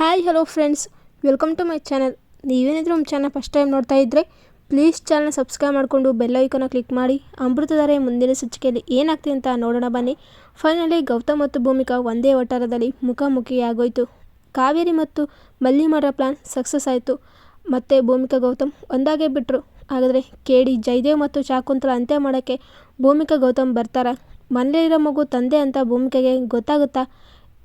Hi hello friends welcome to my channel ನೀವೇನಿದ್ರು ನಮ್ಮ channel first time ನೋಡ್ತಾ ಇದ್ದರೆ please channel subscribe ಮಾಡಿಕೊಂಡು bell ಐಕನ್ನ ಕ್ಲಿಕ್ ಮಾಡಿ. ಅಮೃತಧಾರೆ ಮುಂದಿನ ಸಂಚಿಕೆಯಲ್ಲಿ ಏನಾಗ್ತಿದೆ ಅಂತ ನೋಡೋಣ ಬನ್ನಿ. ಫೈನಲಿ ಗೌತಮ್ ಮತ್ತು ಭೂಮಿಕಾ ಒಂದೇ ಒಟ್ಟಾರದಲ್ಲಿ ಮುಖಾಮುಖಿಯಾಗೋಯಿತು. ಕಾವೇರಿ ಮತ್ತು ಮಲ್ಲಿ ಪ್ಲಾನ್ ಸಕ್ಸಸ್ ಆಯಿತು. ಮತ್ತು ಭೂಮಿಕಾ, ಗೌತಮ್ ಒಂದಾಗೇ ಬಿಟ್ಟರು ಹಾಗಾದರೆ ಕೇಡಿ ಜಯದೇವ್ ಮತ್ತು ಶಾಕುಂತಲ ಅಂತ್ಯ ಮಾಡೋಕ್ಕೆ ಭೂಮಿಕಾ, ಗೌತಮ್ ಬರ್ತಾರ? ಮನೆಯಲ್ಲಿರೋ ಮಗು ತಂದೆ ಅಂತ ಭೂಮಿಕೆಗೆ ಗೊತ್ತಾಗುತ್ತಾ?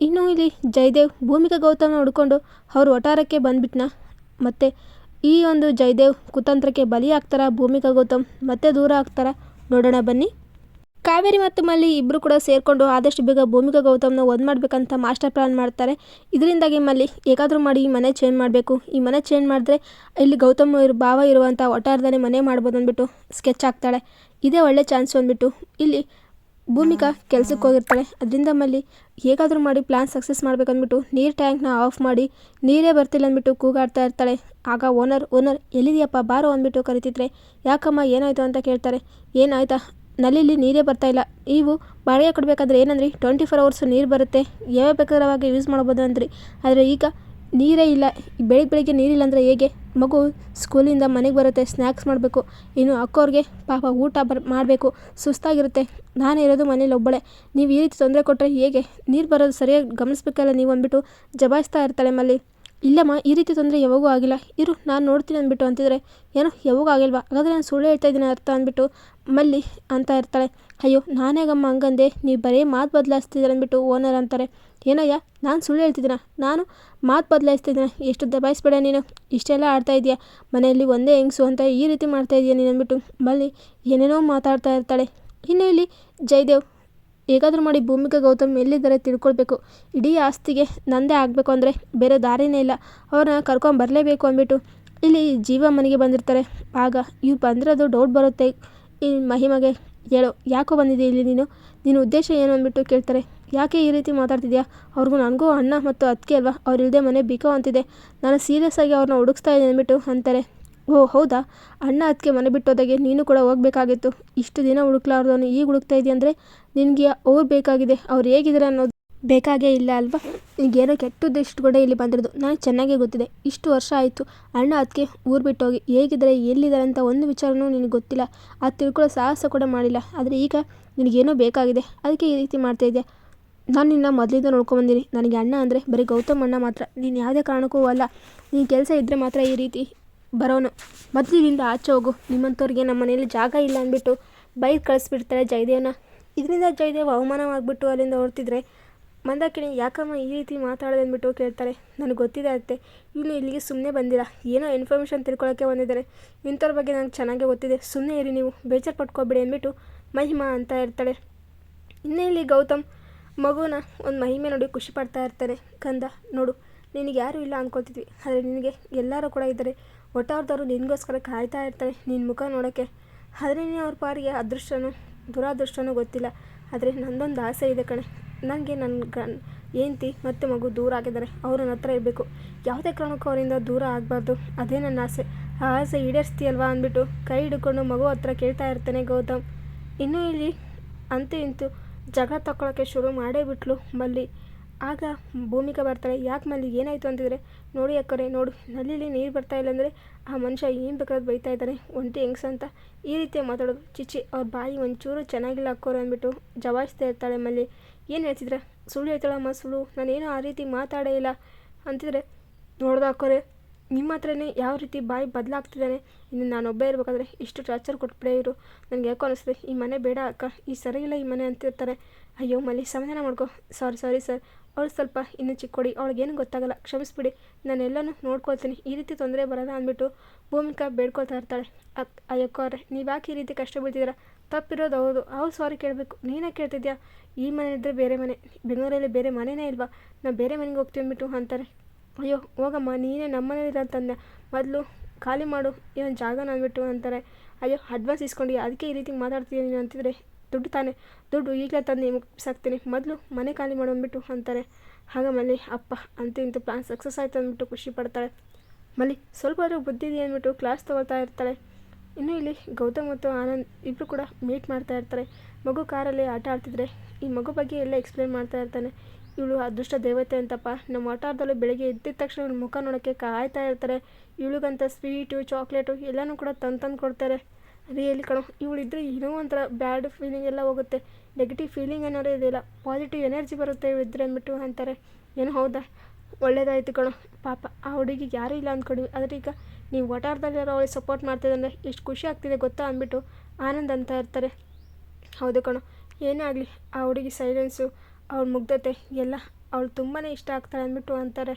ಇನ್ನು ಇಲ್ಲಿ ಜಯದೇವ್ ಭೂಮಿಕಾ ಗೌತಮ್ನ ಹುಡ್ಕೊಂಡು ಅವ್ರ ವಠಾರಕ್ಕೆ ಬಂದ್ಬಿಟ್ನ. ಮತ್ತು ಈ ಒಂದು ಜಯದೇವ್ ಕುತಂತ್ರಕ್ಕೆ ಬಲಿ ಆಗ್ತಾರ ಭೂಮಿಕಾ ಗೌತಮ್ ಮತ್ತೆ ದೂರ ಆಗ್ತಾರ ನೋಡೋಣ ಬನ್ನಿ. ಕಾವೇರಿ ಮತ್ತು ಮಲ್ಲಿ ಇಬ್ಬರು ಕೂಡ ಸೇರಿಕೊಂಡು ಆದಷ್ಟು ಬೇಗ ಭೂಮಿಕಾ ಗೌತಮ್ನ ಒಂದು ಮಾಡಬೇಕಂತ ಮಾಸ್ಟರ್ ಪ್ಲಾನ್ ಮಾಡ್ತಾರೆ. ಇದರಿಂದಾಗಿ ಮಲ್ಲಿ ಹೇಗಾದರೂ ಮಾಡಿ ಈ ಮನೆ ಚೇಂಜ್ ಮಾಡಬೇಕು. ಈ ಮನೆ ಚೇಂಜ್ ಮಾಡಿದ್ರೆ ಇಲ್ಲಿ ಗೌತಮ್ ಇರೋ ಭಾವ ಇರುವಂಥ ವಟಾರದಲ್ಲಿ ಮನೆ ಮಾಡ್ಬೋದು ಅಂದ್ಬಿಟ್ಟು ಸ್ಕೆಚ್ ಹಾಕ್ತಾಳೆ. ಇದೇ ಒಳ್ಳೆ ಚಾನ್ಸ್ ಅಂದ್ಬಿಟ್ಟು ಇಲ್ಲಿ ಭೂಮಿಕಾ ಕೆಲ್ಸಕ್ಕೆ ಹೋಗಿರ್ತಾಳೆ. ಅದರಿಂದ ಮಲ್ಲಿ, ಹೇಗಾದರೂ ಮಾಡಿ ಪ್ಲಾನ್ ಸಕ್ಸಸ್ ಮಾಡ್ಬೇಕಂದ್ಬಿಟ್ಟು ನೀರು ಟ್ಯಾಂಕ್ನ ಆಫ್ ಮಾಡಿ ನೀರೇ ಬರ್ತಿಲ್ಲ ಅಂದ್ಬಿಟ್ಟು ಕೂಗಾಡ್ತಾ ಇರ್ತಾಳೆ. ಆಗ ಓನರ್ ಓನರ್ ಎಲ್ಲಿದೆಯಪ್ಪ, ಬಾರೋ ಅಂದ್ಬಿಟ್ಟು ಕರಿತಿದ್ರೆ, ಯಾಕಮ್ಮ, ಏನಾಯಿತು ಅಂತ ಕೇಳ್ತಾರೆ. ಏನಾಯ್ತಾ? ನಲ್ಲಿಲಿ ನೀರೇ ಬರ್ತಾ ಇಲ್ಲ. ನೀವು ಬಾಡಿಗೆ ಕೊಡಬೇಕಾದ್ರೆ ಏನಂದ್ರಿ? ಟ್ವೆಂಟಿ ಫೋರ್ ಅವರ್ಸ್ ನೀರು ಬರುತ್ತೆ. ಯಾವ ಬೇಕಾದ್ರೆ ಅವಾಗ ಯೂಸ್ ಮಾಡ್ಬೋದು ಅಂದ್ರಿ. ಆದರೆ ಈಗ ನೀರೇ ಇಲ್ಲ. ಬೆಳಿಗ್ಗೆ ಬೆಳಿಗ್ಗೆ ನೀರಿಲ್ಲ ಅಂದರೆ ಹೇಗೆ? ಮಗು ಸ್ಕೂಲಿಂದ ಮನೆಗೆ ಬರುತ್ತೆ ಸ್ನ್ಯಾಕ್ಸ್ ಮಾಡಬೇಕು. ಇನ್ನು ಅಕ್ಕೋರಿಗೆ ಪಾಪ ಊಟ ಬರ್, ಮಾಡಬೇಕು. ಸುಸ್ತಾಗಿರುತ್ತೆ. ನಾನು ಇರೋದು ಮನೇಲಿ ಒಬ್ಬಳೆ. ನೀವು ಈ ರೀತಿ ತೊಂದರೆ ಕೊಟ್ಟರೆ ಹೇಗೆ? ನೀರು ಬರೋದು ಸರಿಯಾಗಿ ಗಮನಿಸ್ಬೇಕಲ್ಲ ನೀವು ಅಂದ್ಬಿಟ್ಟು ಜಬಾಯಿಸ್ತಾ ಇರ್ತಾಳೆ ಮಲ್ಲಿ. ಇಲ್ಲಮ್ಮ, ಈ ರೀತಿ ತೊಂದರೆ ಯಾವಾಗೂ ಆಗಿಲ್ಲ. ಇರು, ನಾನು ನೋಡ್ತೀನಿ ಅಂದ್ಬಿಟ್ಟು ಅಂತಿದ್ರೆ, ಏನೋ, ಯಾವಾಗೂ ಆಗಿಲ್ವಾ? ಹಾಗಾದರೆ ನಾನು ಸುಳ್ಳು ಹೇಳ್ತಾ ಇದ್ದೀನಿ ಅರ್ಥ ಅಂದ್ಬಿಟ್ಟು ಮಲ್ಲಿ ಅಂತ ಇರ್ತಾಳೆ. ಅಯ್ಯೋ ನಾನೇಗಮ್ಮ ಹಂಗಂದೆ, ನೀವು ಬರೀ ಮಾತು ಬದಲಾಯಿಸ್ತಿದ್ದೀರ ಅಂದ್ಬಿಟ್ಟು ಓನರ್ ಅಂತಾರೆ. ಏನಯ್ಯ, ನಾನು ಸುಳ್ಳು ಹೇಳ್ತಿದ್ದೀನ? ನಾನು ಮಾತು ಬದಲಾಯಿಸ್ತಿದ್ದೀನ? ಎಷ್ಟು ದಬಾಯಿಸ್ಬೇಡ ನೀನು? ಇಷ್ಟೆಲ್ಲ ಆಡ್ತಾ ಇದೆಯಾ ಮನೆಯಲ್ಲಿ ಒಂದೇ ಹೆಂಗ್ಸು ಅಂತ ಈ ರೀತಿ ಮಾಡ್ತಾ ಇದೆಯಾ ನೀನು ಅಂದ್ಬಿಟ್ಟು ಮಲ್ಲಿ ಏನೇನೋ ಮಾತಾಡ್ತಾ ಇರ್ತಾಳೆ. ಇನ್ನು ಇಲ್ಲಿ ಜಯದೇವ್ ಹೇಗಾದರೂ ಮಾಡಿ ಭೂಮಿಕಾ ಗೌತಮ್ ಎಲ್ಲಿದ್ದಾರೆ ತಿಳ್ಕೊಳ್ಬೇಕು. ಇಡೀ ಆಸ್ತಿಗೆ ನಂದೇ ಆಗಬೇಕು ಅಂದರೆ ಬೇರೆ ದಾರಿನೇ ಇಲ್ಲ. ಅವ್ರನ್ನ ಕರ್ಕೊಂಡು ಬರಲೇಬೇಕು ಅಂದ್ಬಿಟ್ಟು ಇಲ್ಲಿ ಜೀವ ಮನೆಗೆ ಬಂದಿರ್ತಾರೆ. ಆಗ ಇವ್ರು ಬಂದಿರೋದು ಡೌಟ್ ಬರುತ್ತೆ. ಈ ಮಹಿಮಗೆ ಹೇಳು, ಯಾಕೋ ಬಂದಿದೆ ಇಲ್ಲಿ ನೀನು? ನಿನ್ನ ಉದ್ದೇಶ ಏನು ಅಂದ್ಬಿಟ್ಟು ಕೇಳ್ತಾರೆ. ಯಾಕೆ ಈ ರೀತಿ ಮಾತಾಡ್ತಿದ್ಯಾ? ಅವ್ರಿಗೂ ನನಗೂ ಅಣ್ಣ ಮತ್ತು ಅತ್ತಿಗೆ ಅಲ್ವಾ? ಅವ್ರು ಇಲ್ಲದೆ ಮನೆ ಬಿಕೋ ಅಂತಿದೆ. ನಾನು ಸೀರಿಯಸ್ ಆಗಿ ಅವ್ರನ್ನ ಹುಡುಕ್ಸ್ತಾ ಇದ್ದೀನಿ ಅಂದ್ಬಿಟ್ಟು ಅಂತಾರೆ. ಓ, ಹೌದಾ? ಅಣ್ಣ ಅದಕ್ಕೆ ಮನೆ ಬಿಟ್ಟೋದಾಗೆ ನೀನು ಕೂಡ ಹೋಗ್ಬೇಕಾಗಿತ್ತು. ಇಷ್ಟು ದಿನ ಹುಡುಕ್ಲಾರ್ದವನು ಈಗ ಹುಡುಕ್ತಾ ಇದೆಯಾ ಅಂದರೆ ನಿನಗೆ ಅವ್ರು ಬೇಕಾಗಿದೆ. ಅವ್ರು ಹೇಗಿದ್ದಾರೆ ಅನ್ನೋದು ಬೇಕಾಗೇ ಇಲ್ಲ ಅಲ್ವಾ? ನಿನಗೇನೋ ಕೆಟ್ಟದ್ದು ಇಷ್ಟು ಕೂಡ ಇಲ್ಲಿ ಬಂದಿರೋದು. ನನಗೆ ಚೆನ್ನಾಗೇ ಗೊತ್ತಿದೆ. ಇಷ್ಟು ವರ್ಷ ಆಯಿತು ಅಣ್ಣ ಅದಕ್ಕೆ ಊರು ಬಿಟ್ಟೋಗಿ. ಹೇಗಿದ್ದಾರೆ, ಎಲ್ಲಿದ್ದಾರೆ ಅಂತ ಒಂದು ವಿಚಾರನೂ ನಿನಗೆ ಗೊತ್ತಿಲ್ಲ. ಅದು ತಿಳ್ಕೊಳ್ಳೋ ಸಾಹಸ ಕೂಡ ಮಾಡಿಲ್ಲ. ಆದರೆ ಈಗ ನಿನಗೇನೋ ಬೇಕಾಗಿದೆ. ಅದಕ್ಕೆ ಈ ರೀತಿ ಮಾಡ್ತಾ ಇದ್ದೆ ನಾನು ನಿನ್ನ ಮೊದಲಿಂದ ನೋಡ್ಕೊಂಬಂದಿನಿ ನನಗೆ ಅಣ್ಣ ಅಂದರೆ ಬರೀ ಗೌತಮ್ ಅಣ್ಣ ಮಾತ್ರ. ನೀನು ಯಾವುದೇ ಕಾರಣಕ್ಕೂ ಅಲ್ಲ. ನೀನು ಕೆಲಸ ಇದ್ದರೆ ಮಾತ್ರ ಈ ರೀತಿ ಬರೋನು. ಮೊದಲಿನಿಂದ ಆಚೆ ಹೋಗು. ನಿಮ್ಮಂಥವ್ರಿಗೆ ನಮ್ಮ ಮನೇಲಿ ಜಾಗ ಇಲ್ಲ ಅಂದ್ಬಿಟ್ಟು ಬೈಕ್ ಕಳಿಸ್ಬಿಡ್ತಾರೆ ಜಯದೇವನ. ಇದರಿಂದ ಜಯದೇವ್ ಅವಮಾನವಾಗಿಬಿಟ್ಟು ಅಲ್ಲಿಂದ ಹೊರ್ತಿದ್ರೆ ಮಂದಾಕಿಣಿ ಯಾಕಮ್ಮ ಈ ರೀತಿ ಮಾತಾಡೋದು ಅಂದ್ಬಿಟ್ಟು ಕೇಳ್ತಾರೆ. ನನಗೆ ಗೊತ್ತಿದೆ ಅತ್ತೆ, ಇವನು ಇಲ್ಲಿಗೆ ಸುಮ್ಮನೆ ಬಂದಿಲ್ಲ. ಏನೋ ಇನ್ಫಾರ್ಮೇಷನ್ ತಿಳ್ಕೊಳ್ಳೋಕ್ಕೆ ಬಂದಿದ್ದಾರೆ ಇಂಥವ್ರ ಬಗ್ಗೆ ನನಗೆ ಚೆನ್ನಾಗೇ ಗೊತ್ತಿದೆ. ಸುಮ್ಮನೆ ಇರಿ ನೀವು, ಬೇಜಾರು ಪಟ್ಕೋಬೇಡಿ ಅಂದ್ಬಿಟ್ಟು ಮಹಿಮಾ ಅಂತ ಇರ್ತಾಳೆ ಇನ್ನೇ ಇಲ್ಲಿ ಗೌತಮ್ ಮಗುನ ಒಂದು ಮಹಿಮೆ ನೋಡಿ ಖುಷಿ ಪಡ್ತಾ ಇರ್ತಾನೆ. ಕಂದ, ನೋಡು, ನಿನಗೆ ಯಾರೂ ಇಲ್ಲ ಅಂದ್ಕೊತಿದ್ವಿ ಆದರೆ ನಿನಗೆ ಎಲ್ಲರೂ ಕೂಡ ಇದ್ದಾರೆ. ಒಟ್ಟವ್ರದವರು ನಿನಗೋಸ್ಕರ ಕಾಯ್ತಾ ಇರ್ತಾರೆ. ನಿನ್ನ ಮುಖ ನೋಡೋಕ್ಕೆ. ಆದರೆ ನೀನು ಅವ್ರ ಪಾರಿಗೆ ಅದೃಷ್ಟನೂ, ದುರಾದೃಷ್ಟನೂ ಗೊತ್ತಿಲ್ಲ. ಆದರೆ ನಂದೊಂದು ಆಸೆ ಇದೆ ಕಣೆ. ನನಗೆ ನನ್ನ ಗಂಡ ಹೆಂಡ್ತಿ ಮತ್ತು ಮಗು ದೂರ ಆಗಿದ್ದಾರೆ. ಅವ್ರ ನನ್ನ ಹತ್ರ ಇರಬೇಕು. ಯಾವುದೇ ಕಾರಣಕ್ಕೂ ಅವರಿಂದ ದೂರ ಆಗಬಾರ್ದು. ಅದೇ ನನ್ನ ಆಸೆ. ಆ ಆಸೆ ಈಡೇರಿಸ್ತೀಯಲ್ವಾ ಅಂದ್ಬಿಟ್ಟು ಕೈ ಹಿಡ್ಕೊಂಡು ಮಗು ಹತ್ರ ಕೇಳ್ತಾ ಇರ್ತಾನೆ ಗೌತಮ್. ಇನ್ನೂ ಇಲ್ಲಿ ಅಂತೂ ಇಂತೂ ಜಗ ತಕ್ಕೊಳ್ಳೋಕ್ಕೆ ಶುರು ಮಾಡೇ ಬಿಟ್ಲು ಮಲ್ಲಿ. ಆಗ ಭೂಮಿಕಾ ಬರ್ತಾಳೆ. ಯಾಕೆ ಮಲ್ಲಿ ಏನಾಯಿತು ಅಂತಿದ್ರೆ, ನೋಡಿ ಅಕ್ಕರೆ, ನೋಡು ನಲ್ಲಿಲಿ ನೀರು ಬರ್ತಾ ಇಲ್ಲ ಅಂದರೆ ಆ ಮನುಷ್ಯ ಏನು ಬೇಕಾದ್ರೂ ಬೈತಾ ಇದ್ದಾನೆ. ಒಂಟಿ ಹೆಂಗ್ಸ ಅಂತ ಈ ರೀತಿ ಮಾತಾಡೋದು. ಚಿಚ್ಚಿ, ಅವ್ರ ಬಾಯಿ ಒಂಚೂರು ಚೆನ್ನಾಗಿಲ್ಲ ಅಕ್ಕೋರು ಅಂದ್ಬಿಟ್ಟು ಜವಾಯಿಸ್ತಾ ಇರ್ತಾಳೆ ಮಲ್ಲಿ. ಏನು ಹೇಳ್ತಿದ್ರೆ? ಸುಳ್ಳು ಹೇಳ್ತಾಳಮ್ಮ ಸುಳ್ಳು. ನಾನೇನು ಆ ರೀತಿ ಮಾತಾಡೇ ಇಲ್ಲ. ಅಂತಿದ್ರೆ, ನೋಡ್ದ ಅಕ್ಕೋರೆ ನಿಮ್ಮ ಹತ್ರನೇ ಯಾವ ರೀತಿ ಬಾಯಿ ಬದಲಾಗ್ತಿದ್ದಾನೆ, ಇನ್ನು ನಾನೊಬ್ಬೇ ಇರಬೇಕಾದ್ರೆ ಇಷ್ಟು ಟಾರ್ಚರ್ ಕೊಟ್ಬಿಡೇ ಇರು. ನನಗೆ ಯಾಕೋ ಅನಿಸ್ತದೆ ಈ ಮನೆ ಬೇಡ ಅಕ್ಕ, ಈ ಸರಿ ಇಲ್ಲ ಈ ಮನೆ ಅಂತಿರ್ತಾರೆ. ಅಯ್ಯೋ, ಮಲ್ಲಿ, ಸಮಾಧಾನ ಮಾಡ್ಕೊ. ಸಾರಿ ಸಾರಿ ಸರ್ ಅವಳು ಸ್ವಲ್ಪ ಇನ್ನೂ ಚಿಕ್ಕೊಡಿ, ಅವಳಿಗೇನು ಗೊತ್ತಾಗಲ್ಲ. ಕ್ಷಮಿಸ್ಬಿಡಿ. ನಾನೆಲ್ಲನೂ ನೋಡ್ಕೊಳ್ತೀನಿ. ಈ ರೀತಿ ತೊಂದರೆ ಬರಲ್ಲ ಅಂದ್ಬಿಟ್ಟು ಭೂಮಿಕಾ ಬೇಡ್ಕೊಳ್ತಾ ಇರ್ತಾಳೆ. ಅಕ್, ಅಯ್ಯಕ್ಕೋ ಅವ್ರೆ, ನೀವು ಯಾಕೆ ಈ ರೀತಿ ಕಷ್ಟ ಬೀಳ್ತಿದ್ದೀರಾ ತಪ್ಪಿರೋದು ಹೌದು. ಅವ್ರು ಸಾರಿ ಕೇಳಬೇಕು. ನೀನೇ ಕೇಳ್ತಿದ್ಯಾ? ಈ ಮನೆ ಇದ್ದರೆ ಬೇರೆ ಮನೆ. ಬೆಂಗಳೂರಲ್ಲಿ ಬೇರೆ ಮನೆಯೇ ಇಲ್ವಾ? ನಾವು ಬೇರೆ ಮನೆಗೆ ಹೋಗ್ತೀವಿ ಅಂದ್ಬಿಟ್ಟು ಅಂತಾರೆ. ಅಯ್ಯೋ, ಹೋಗಮ್ಮ, ನೀನೇ ನಮ್ಮ ತಂದೆ ಮೊದಲು ಖಾಲಿ ಮಾಡು, ಏನೋ ಜಾಗನ ಅಂದ್ಬಿಟ್ಟು ಅಂತಾರೆ. ಅಯ್ಯೋ ಅಡ್ವಾನ್ಸ್ ಇಸ್ಕೊಂಡು ಅದಕ್ಕೆ ಈ ರೀತಿ ಮಾತಾಡ್ತೀನಿ ನೀನು ಅಂತಿದ್ರೆ, ದುಡ್ಡು ತಾನೆ. ದುಡ್ಡು ಈಗಲೇ ತಂದು ನಿಮಗೆ ಸಾಕ್ತೀನಿ. ಮೊದಲು ಮನೆ ಖಾಲಿ ಮಾಡು ಅಂದ್ಬಿಟ್ಟು ಅಂತಾರೆ. ಆಗ ಮಲ್ಲಿ, ಅಪ್ಪ, ಅಂತ ಇಂತೂ ಪ್ಲಾನ್ ಸಕ್ಸಸ್ ಆಯ್ತು ಅಂದ್ಬಿಟ್ಟು ಖುಷಿ ಪಡ್ತಾಳೆ ಮಲ್ಲಿ, ಸ್ವಲ್ಪ ಆದರೂ ಬುದ್ಧಿ ಇದೆ ಅಂದ್ಬಿಟ್ಟು ಕ್ಲಾಸ್ ತೊಗೊಳ್ತಾ ಇರ್ತಾಳೆ. ಇನ್ನು ಇಲ್ಲಿ ಗೌತಮ್ ಮತ್ತು ಆನಂದ್ ಇಬ್ಬರು ಕೂಡ ಮೀಟ್ ಮಾಡ್ತಾ ಇರ್ತಾರೆ. ಮಗು ಕಾರಲ್ಲಿ ಆಟ ಆಡ್ತಿದ್ರೆ, ಈ ಮಗು ಬಗ್ಗೆ ಎಲ್ಲ ಎಕ್ಸ್ಪ್ಲೇನ್ ಮಾಡ್ತಾ ಇರ್ತಾನೆ. ಇವಳು ಅದೃಷ್ಟ ದೇವತೆ ಅಂತಪ್ಪ. ನಮ್ಮ ವಟಾರದಲ್ಲಿ ಬೆಳಗ್ಗೆ ಎದ್ದಿದ ತಕ್ಷಣ ಇವ್ಳ ಮುಖ ನೋಡೋಕ್ಕೆ ಕಾಯ್ತಾ ಇರ್ತಾರೆ. ಇವಳಿಗಂತ ಸ್ವೀಟು, ಚಾಕ್ಲೇಟು ಎಲ್ಲನೂ ಕೂಡ ತಂದು ತಂದು ಕೊಡ್ತಾರೆ. ರಿಯಲಿ ಕಣೋ, ಇವಳಿದ್ರೆ ಏನೋ ಒಂಥರ ಬ್ಯಾಡ್ ಫೀಲಿಂಗ್ ಎಲ್ಲ ಹೋಗುತ್ತೆ. ನೆಗೆಟಿವ್ ಫೀಲಿಂಗ್ ಅನ್ನೋದೇ ಇದಿಲ್ಲ ಪಾಸಿಟಿವ್ ಎನರ್ಜಿ ಬರುತ್ತೆ ಇವಳಿದ್ರೆ ಅಂದ್ಬಿಟ್ಟು ಅಂತಾರೆ. ಏನು ಹೌದಾ? ಒಳ್ಳೇದಾಯಿತು ಕಣೋ. ಪಾಪ, ಆ ಹುಡುಗಿಗೆ ಯಾರೂ ಇಲ್ಲ ಅಂದ್ಕೊಂಡ್ವಿ. ಆದರೆ ಈಗ ನೀವು ವಟಾರದಲ್ಲಿರೋ ಅವಳಿಗೆ ಸಪೋರ್ಟ್ ಮಾಡ್ತಿದ್ದಂದ್ರೆ ಎಷ್ಟು ಖುಷಿ ಆಗ್ತಿದೆ ಗೊತ್ತಾ ಅಂದ್ಬಿಟ್ಟು ಆನಂದ್ ಅಂತ ಇರ್ತಾರೆ. ಹೌದು ಕಣೋ, ಏನೇ ಆಗಲಿ, ಆ ಹುಡುಗಿ ಸೈಲೆನ್ಸು ಅವಳ ಮುಗ್ಧತೆ ಎಲ್ಲ ಅವಳು ತುಂಬಾ ಇಷ್ಟ ಆಗ್ತಾಳೆ ಅಂದ್ಬಿಟ್ಟು ಅಂತಾರೆ.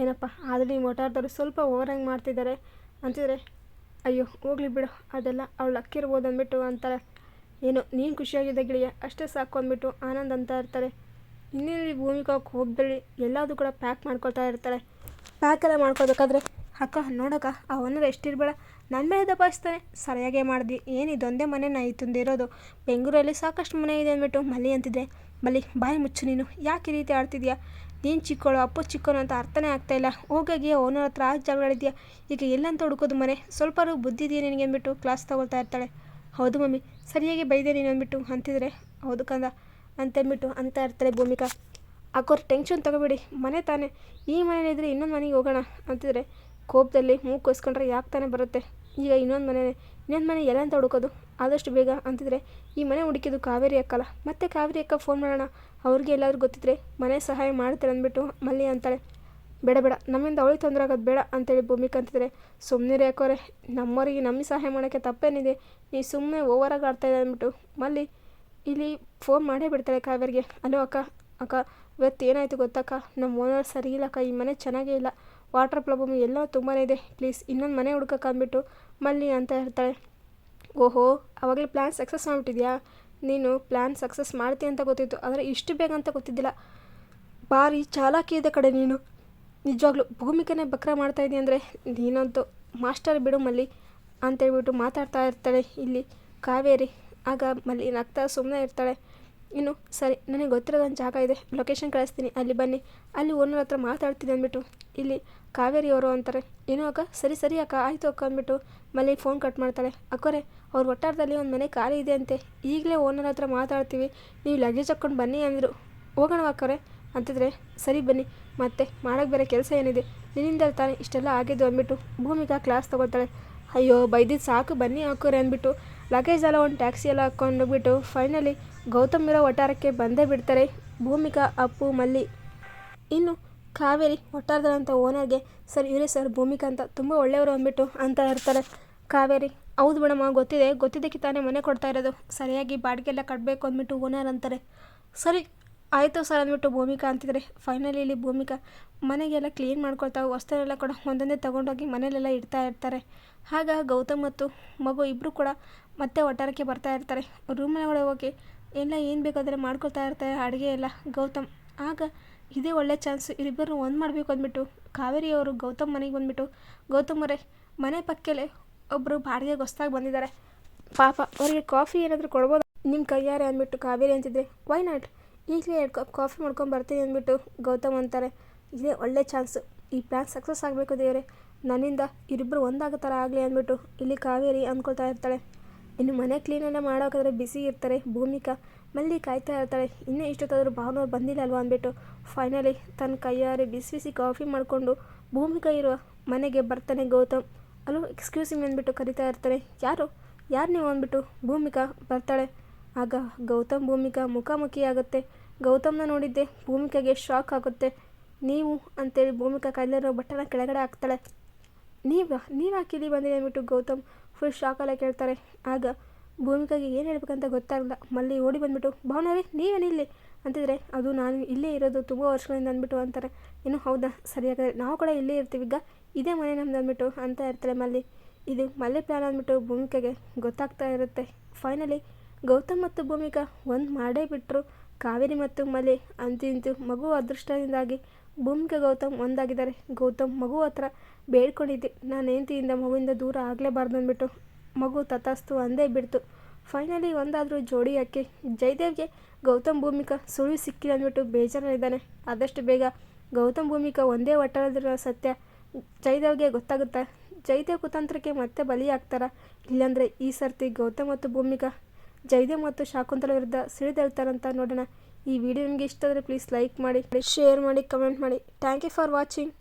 ಏನಪ್ಪ, ಆದರೆ ನೀವು ಒಟ್ಟಾರ್ದವ್ರು ಸ್ವಲ್ಪ ಓವರಾಗಿ ಮಾಡ್ತಿದ್ದಾರೆ ಅಂತಿದ್ರೆ, ಅಯ್ಯೋ, ಹೋಗ್ಲಿ ಬಿಡು, ಅದೆಲ್ಲ ಅವಳು ಅಕ್ಕಿರ್ಬೋದು ಅಂದ್ಬಿಟ್ಟು ಅಂತಾರೆ. ಏನೋ, ನೀನು ಖುಷಿಯಾಗಿದೆ ಗಿಳಿಯ, ಅಷ್ಟೇ ಸಾಕು ಅಂದ್ಬಿಟ್ಟು ಆನಂದ್ ಅಂತ ಇರ್ತಾರೆ. ಇನ್ನೇನು ಈ ಭೂಮಿಗೆ ಹೋಗ್ಬೇಡಿ ಎಲ್ಲದೂ ಕೂಡ ಪ್ಯಾಕ್ ಮಾಡ್ಕೊಳ್ತಾ ಇರ್ತಾರೆ. ಪ್ಯಾಕ್ ಎಲ್ಲ ಮಾಡ್ಕೋಬೇಕಾದ್ರೆ ಅಕ್ಕ, ನೋಡಕ್ಕ, ಆ ಒಂದರ ಎಷ್ಟಿರ್ಬೇಡ ನನ್ನ ಮೇಲೆ ದಬಾಯಿಸ್ತಾನೆ ಸರಿಯಾಗೇ ಮಾಡಿದ್ವಿ ಏನು ಇದೊಂದೇ ಮನೆ ನಾ ತಂದಿರೋದು ಬೆಂಗಳೂರಲ್ಲಿ ಸಾಕಷ್ಟು ಮನೆ ಇದೆ ಅಂದ್ಬಿಟ್ಟು ಮಲ್ಲಿ ಅಂತಿದ್ದೆ ಮಲ್ಲಿ, ಬಾಯಿ ಮುಚ್ಚು ನೀನು. ಯಾಕೆ ಈ ರೀತಿ ಆಡ್ತಿದ್ಯಾ? ನೀನು ಚಿಕ್ಕೋಳು, ಅಪ್ಪು ಚಿಕ್ಕೋನು ಅಂತ ಅರ್ಥನೇ ಆಗ್ತಾಯಿಲ್ಲ ಹೋಗಾಗಿ ಓನರ್ ಹತ್ರ ಆ ಜಗಳಿದ್ಯಾ ಈಗ ಎಲ್ಲಂತ ಹುಡುಕೋದು ಮನೆ? ಸ್ವಲ್ಪ ಬುದ್ಧಿ ಇದೆಯಾ ನಿನಗೆ? ಅಂದ್ಬಿಟ್ಟು ಕ್ಲಾಸ್ ತಗೊಳ್ತಾ ಇರ್ತಾಳೆ. ಹೌದು ಮಮ್ಮಿ. ಸರಿಯಾಗಿ ಬೈದೆ ನೀನು ಅಂದ್ಬಿಟ್ಟು ಅಂತಿದ್ರೆ, ಹೌದು ಕಂದ ಅಂತಂದ್ಬಿಟ್ಟು ಅಂತ ಇರ್ತಾಳೆ ಭೂಮಿಕಾ. ಅಕ್ಕೋರು ಟೆನ್ಷನ್ ತಗೋಬೇಡಿ. ಮನೆ ತಾನೇ. ಈ ಮನೇಲಿದ್ದರೆ ಇನ್ನೊಂದು ಮನೆಗೆ ಹೋಗೋಣ ಅಂತಿದ್ರೆ, ಕೋಪದಲ್ಲಿ ಮೂಗು ಕೊಸ್ಕೊಂಡ್ರೆ ಯಾಕೆ ತಾನೇ ಬರುತ್ತೆ? ಈಗ ಇನ್ನೊಂದು ಮನೆ ಇನ್ನೊಂದು ಮನೆ ಎಲ್ಲಂತ ಹುಡುಕೋದು. ಆದಷ್ಟು ಬೇಗ ಅಂತಿದ್ರೆ ಈ ಮನೆ ಹುಡುಕಿದ್ದು ಕಾವೇರಿ ಅಕ್ಕಲ್ಲ. ಮತ್ತೆ ಕಾವೇರಿ ಅಕ್ಕ ಫೋನ್ ಮಾಡೋಣ. ಅವ್ರಿಗೆ ಎಲ್ಲಾದರೂ ಗೊತ್ತಿದ್ರೆ ಮನೆ ಸಹಾಯ ಮಾಡ್ತಾರೆ ಅಂದ್ಬಿಟ್ಟು ಮಲ್ಲಿ ಅಂತಾಳೆ. ಬೇಡ ಬೇಡ. ನಮ್ಮಿಂದ ಅವಳಿಗೆ ತೊಂದರೆ ಆಗೋದು ಬೇಡ ಅಂತೇಳಿ ಭೂಮಿಕ ಅಂತಿದ್ರೆ. ಸುಮ್ಮನೆ ಯಾಕೋರೆ ನಮ್ಮವರಿಗೆ ನಮಗೆ ಸಹಾಯ ಮಾಡೋಕ್ಕೆ ತಪ್ಪೇನಿದೆ. ನೀ ಸುಮ್ಮನೆ ಓವರಾಗಿ ಆಡ್ತಾಯಿದೆ ಅಂದ್ಬಿಟ್ಟು ಮಲ್ಲಿ ಇಲ್ಲಿ ಫೋನ್ ಮಾಡೇ ಬಿಡ್ತಾಳೆ ಕಾವೇರಿಗೆ. ಅಲೋ ಅಕ್ಕ ಅಕ್ಕ, ಇವತ್ತು ಏನಾಯಿತು ಗೊತ್ತಕ್ಕ? ನಮ್ಮ ಓನರ್ ಸರಿ ಇಲ್ಲಕ್ಕ. ಈ ಮನೆ ಚೆನ್ನಾಗೇ ಇಲ್ಲ. ವಾಟರ್ ಪ್ರಾಬ್ಲಮ್ ಎಲ್ಲ ತುಂಬಾ ಇದೆ. ಪ್ಲೀಸ್ ಇನ್ನೊಂದು ಮನೆ ಹುಡ್ಕಕ್ಕೆ ಅಂದ್ಬಿಟ್ಟು ಮಲ್ಲಿ ಅಂತ ಇರ್ತಾಳೆ ಓಹೋ ಆವಾಗಲೇ ಪ್ಲ್ಯಾನ್ ಸಕ್ಸಸ್ ಮಾಡಿಬಿಟ್ಟಿದ್ಯಾ? ನೀನು ಪ್ಲ್ಯಾನ್ ಸಕ್ಸಸ್ ಮಾಡ್ತೀಯ ಅಂತ ಗೊತ್ತಿತ್ತು, ಆದರೆ ಇಷ್ಟು ಬೇಗ ಅಂತ ಗೊತ್ತಿದ್ದಿಲ್ಲ. ಭಾರಿ ಚಾಲಾಕಿ ಇದೆ ಕಡೆ ನೀನು. ನಿಜವಾಗ್ಲೂ ಭೂಮಿಕೆನೇ ಬಕ್ರ ಮಾಡ್ತಾ ಇದೀಯ ಅಂದರೆ ನೀನಂತೂ ಮಾಸ್ಟರ್ ಬಿಡು ಮಲ್ಲಿ ಅಂತೇಳ್ಬಿಟ್ಟು ಮಾತಾಡ್ತಾ ಇರ್ತಾಳೆ ಇಲ್ಲಿ ಕಾವೇರಿ. ಆಗ ಮಲ್ಲಿ ನಗ್ತಾ ಸುಮ್ಮನೆ ಇರ್ತಾಳೆ. ಇನ್ನು ಸರಿ, ನನಗೆ ಗೊತ್ತಿರೋದೊಂದು ಜಾಗ ಇದೆ. ಲೊಕೇಶನ್ ಕಳಿಸ್ತೀನಿ. ಅಲ್ಲಿ ಬನ್ನಿ. ಅಲ್ಲಿ ಓನರ್ ಹತ್ರ ಮಾತಾಡ್ತೀನಿ ಅಂದ್ಬಿಟ್ಟು. ಇಲ್ಲಿ ಕಾವೇರಿ ಅವರು ಅಂತಾರೆ. ಏನೋ ಅಕ್ಕ? ಸರಿ ಸರಿ ಅಕ್ಕ. ಆಯಿತು ಅಕ್ಕ ಅಂದ್ಬಿಟ್ಟು ಮಲ್ಲಿ ಫೋನ್ ಕಟ್ ಮಾಡ್ತಾಳೆ ಅಕ್ಕರೆ, ಅವ್ರ ಒಟ್ಟಾರದಲ್ಲಿ ಒಂದು ಮನೆ ಖಾಲಿ ಇದೆ ಅಂತೆ. ಈಗಲೇ ಓನರ್ ಹತ್ರ ಮಾತಾಡ್ತೀವಿ. ನೀವು ಲಗೇಜ್ ಹಾಕ್ಕೊಂಡು ಬನ್ನಿ ಅಂದರು. ಹೋಗೋಣ ಅಕ್ಕರೆ. ಅಂತಿದ್ರೆ, ಸರಿ ಬನ್ನಿ. ಮತ್ತೆ ಮಾಡೋಕ್ಕೆ ಬೇರೆ ಕೆಲಸ ಏನಿದೆ? ನಿನ್ನಿಂದ ತಾನೇ ಇಷ್ಟೆಲ್ಲ ಆಗಿದ್ದು ಅಂದ್ಬಿಟ್ಟು ಭೂಮಿಕಾ ಕ್ಲಾಸ್ ತೊಗೊಳ್ತಾಳೆ. ಅಯ್ಯೋ ಬೈದಿದ್ದು ಸಾಕು. ಬನ್ನಿ ಹಾಕೋರೆ ಅಂದ್ಬಿಟ್ಟು ಲಗೇಜ್ ಎಲ್ಲ ಒಂದು ಟ್ಯಾಕ್ಸಿ ಎಲ್ಲ ಹಾಕ್ಕೊಂಡೋಗ್ಬಿಟ್ಟು ಫೈನಲಿ ಗೌತಮ್ ಇರೋ ವಠಾರಕ್ಕೆ ಬಂದೇ ಬಿಡ್ತಾರೆ. ಭೂಮಿಕಾ, ಅಪ್ಪು, ಮಲ್ಲಿ. ಇನ್ನು ಕಾವೇರಿ ಒಟ್ಟಾರದಂಥ ಓನರ್ಗೆ, ಸರ್, ಇವರೇ ಸರ್, ಭೂಮಿಕಾ ಅಂತ ತುಂಬ ಒಳ್ಳೆಯವರು ಅಂದ್ಬಿಟ್ಟು ಅಂತ ಇರ್ತಾರೆ ಕಾವೇರಿ, ಹೌದು ಮೇಡಮ್ ಗೊತ್ತಿದೆ. ಗೊತ್ತಿದ್ದಕ್ಕೆ ತಾನೇ ಮನೆ ಕೊಡ್ತಾ ಇರೋದು. ಸರಿಯಾಗಿ ಬಾಡಿಗೆ ಎಲ್ಲ ಕಟ್ಟಬೇಕು ಅಂದ್ಬಿಟ್ಟು ಓನರ್ ಅಂತಾರೆ. ಸರಿ, ಆಯಿತು ಸರ್ ಅಂದ್ಬಿಟ್ಟು ಭೂಮಿಕಾ ಅಂತಿದ್ದಾರೆ. ಫೈನಲಿ ಇಲ್ಲಿ ಭೂಮಿಕಾ ಮನೆಗೆಲ್ಲ ಕ್ಲೀನ್ ಮಾಡ್ಕೊಳ್ತಾ ವಸ್ತುನೆಲ್ಲ ಕೂಡ ಒಂದೊಂದೇ ತೊಗೊಂಡೋಗಿ ಮನೇಲೆಲ್ಲ ಇಡ್ತಾ ಇರ್ತಾರೆ. ಆಗ ಗೌತಮ್ ಮತ್ತು ಮಗು ಇಬ್ಬರು ಕೂಡ ಮತ್ತೆ ಒಟ್ಟಾರಕ್ಕೆ ಬರ್ತಾ ಇರ್ತಾರೆ. ಒಳಗೆ ಹೋಗಿ ಎಲ್ಲ ಏನು ಬೇಕಾದರೆ ಮಾಡ್ಕೊಳ್ತಾ ಇರ್ತಾರೆ ಅಡುಗೆ ಎಲ್ಲ. ಗೌತಮ್, ಆಗ ಇದೇ ಒಳ್ಳೆ ಚಾನ್ಸ್ ಇಬ್ಬರು ಒಂದು ಮಾಡಬೇಕು ಅಂದ್ಬಿಟ್ಟು ಕಾವೇರಿಯವರು ಗೌತಮ್ ಮನೆಗೆ ಬಂದುಬಿಟ್ಟು, ಗೌತಮ್ ಅವರೇ, ಮನೆ ಪಕ್ಕದಲ್ಲೇ ಒಬ್ಬರು ಬಾಡಿಗೆಗೆ ಹೊಸ್ದಾಗಿ ಬಂದಿದ್ದಾರೆ ಪಾಪ, ಅವರಿಗೆ ಕಾಫಿ ಏನಾದರೂ ಕೊಡ್ಬೋದು? ನಿಮ್ಮ ಕೈಯಾರೆ ಅಂದ್ಬಿಟ್ಟು ಕಾವೇರಿ ಅಂತಿದ್ರೆ ವೈ ನಾಟ್ ಈಗಲೇ ಎರಡು ಕಪ್ ಕಾಫಿ ಮಾಡ್ಕೊಂಡು ಬರ್ತೀನಿ ಅಂದ್ಬಿಟ್ಟು ಗೌತಮ್ ಅಂತಾರೆ. ಇದೇ ಒಳ್ಳೆ ಚಾನ್ಸು ಈ ಪ್ಲ್ಯಾನ್ ಸಕ್ಸಸ್ ಆಗಬೇಕು ದೇವರೇ. ನನ್ನಿಂದ ಇರಿಬ್ಬರು ಒಂದಾಗೋ ಥರ ಆಗಲಿ ಅಂದ್ಬಿಟ್ಟು ಇಲ್ಲಿ ಕಾವೇರಿ ಅಂದ್ಕೊಳ್ತಾ ಇರ್ತಾಳೆ. ಇನ್ನು ಮನೆ ಕ್ಲೀನೆಲ್ಲ ಮಾಡೋಕ್ಕಾದ್ರೆ ಬಿಸಿ ಇರ್ತಾರೆ. ಭೂಮಿಕಾ ಮಲ್ಲಿ ಕಾಯ್ತಾ ಇರ್ತಾಳೆ. ಇನ್ನೂ ಇಷ್ಟೊತ್ತಾದರೂ ಭಾವನವ್ರು ಬಂದಿಲ್ಲ ಅಲ್ವಾ ಅಂದ್ಬಿಟ್ಟು ಫೈನಲಿ ತನ್ನ ಕೈಯಾರೆ ಬಿಸಿ ಬಿಸಿ ಕಾಫಿ ಮಾಡಿಕೊಂಡು ಭೂಮಿಕಾ ಇರುವ ಮನೆಗೆ ಬರ್ತಾನೆ ಗೌತಮ್. ಅಲ್ಲೂ ಎಕ್ಸ್ಕ್ಯೂಸ್ ಮಿ ಅಂದ್ಬಿಟ್ಟು ಕರಿತಾ ಇರ್ತಾರೆ ಯಾರು? ಯಾರು ನೀವು ಅಂದ್ಬಿಟ್ಟು? ಭೂಮಿಕಾ ಬರ್ತಾಳೆ. ಆಗ ಗೌತಮ್ ಭೂಮಿಕಾ ಮುಖಾಮುಖಿ ಆಗುತ್ತೆ. ಗೌತಮ್ನ ನೋಡಿದ್ದೆ ಭೂಮಿಕಾಗೆ ಶಾಕ್ ಆಗುತ್ತೆ. ನೀವು ಅಂತೇಳಿ ಭೂಮಿಕಾ ಕೈಲಿರೋ ಬಟ್ಟನ ಕೆಳಗಡೆ ಹಾಕ್ತಾಳೆ. ನೀವು ನೀವು ಇಲ್ಲಿ ಬಂದಿದೆ ಅಂದ್ಬಿಟ್ಟು ಗೌತಮ್ ಫುಲ್ ಶಾಕಲ್ಲೇ ಕೇಳ್ತಾರೆ. ಆಗ ಭೂಮಿಕಾಗೆ ಏನು ಹೇಳ್ಬೇಕಂತ ಗೊತ್ತಾಗಲ್ಲ ಮಲ್ಲಿ ಓಡಿ ಬಂದುಬಿಟ್ಟು, ಭಾವನವೇ ನೀವೇನಿಲ್ಲಿ ಅಂತಿದ್ರೆ, ಅದು ನಾನು ಇಲ್ಲೇ ಇರೋದು ತುಂಬ ವರ್ಷಗಳಿಂದ ಅಂದ್ಬಿಟ್ಟು ಅಂತಾರೆ. ಏನು ಹೌದಾ? ಸರಿಯಾಗಿದೆ ನಾವು ಕೂಡ ಇಲ್ಲೇ ಇರ್ತೀವಿ ಈಗ. ಇದೇ ಮನೆ ನಮ್ದು ಅಂದ್ಬಿಟ್ಟು ಅಂತ ಇರ್ತಾರೆ ಮಲ್ಲಿ. ಇದು ಮಲ್ಲಿ ಪ್ಲಾನ್ ಅಂದ್ಬಿಟ್ಟು ಭೂಮಿಕೆಗೆ ಗೊತ್ತಾಗ್ತಾ ಇರುತ್ತೆ. ಫೈನಲಿ ಗೌತಮ್ ಮತ್ತು ಭೂಮಿಕಾ ಒಂದು ಮಾಡೇ ಬಿಟ್ಟರು ಕಾವೇರಿ ಮತ್ತು ಮಲೆ ಅಂತೂ ಮಗು ಅದೃಷ್ಟದಿಂದಾಗಿ ಭೂಮಿಕಾ ಗೌತಮ್ ಒಂದಾಗಿದ್ದಾರೆ. ಗೌತಮ್ ಮಗು ಹತ್ರ ಬೇಡ್ಕೊಂಡಿದ್ದೆ. ನಾನು ಹೆಂಡತಿಯಿಂದ ಮಗುವಿಂದ ದೂರ ಆಗಲೇಬಾರ್ದು ಅಂದ್ಬಿಟ್ಟು ಮಗು ತಥಾಸ್ತು ಅಂದೇ ಬಿಡ್ತು. ಫೈನಲಿ ಒಂದಾದರೂ ಜೋಡಿ ಹಾಕಿ ಜಯದೇವ್ಗೆ ಗೌತಮ್ ಭೂಮಿಕಾ ಸುಳಿವು ಸಿಕ್ಕಿಲ್ಲ ಅಂದ್ಬಿಟ್ಟು ಬೇಜಾರಿದ್ದಾನೆ ಆದಷ್ಟು ಬೇಗ ಗೌತಮ್ ಭೂಮಿಕಾ ಒಂದೇ ಒಟ್ಟಾರದಿರೋ ಸತ್ಯ ಜಯದೇವ್ಗೆ ಗೊತ್ತಾಗುತ್ತೆ. ಜಯದೇವ್ ಕುತಂತ್ರಕ್ಕೆ ಮತ್ತೆ ಬಲಿ ಆಗ್ತಾರ ಇಲ್ಲಾಂದರೆ ಈ ಸರ್ತಿ ಗೌತಮ್ ಮತ್ತು ಭೂಮಿಕಾ ಜಯದೇವ್ ಮತ್ತು ಶಾಕುಂತಲ ವಿರುದ್ಧ ಸಿಡಿದೇಳ್ತಾರಂತ ನೋಡೋಣ. ಈ ವಿಡಿಯೋ ನಿಮಗೆ ಇಷ್ಟ ಆದರೆ ಪ್ಲೀಸ್ ಲೈಕ್ ಮಾಡಿ ಶೇರ್ ಮಾಡಿ ಕಮೆಂಟ್ ಮಾಡಿ. Thank you for watching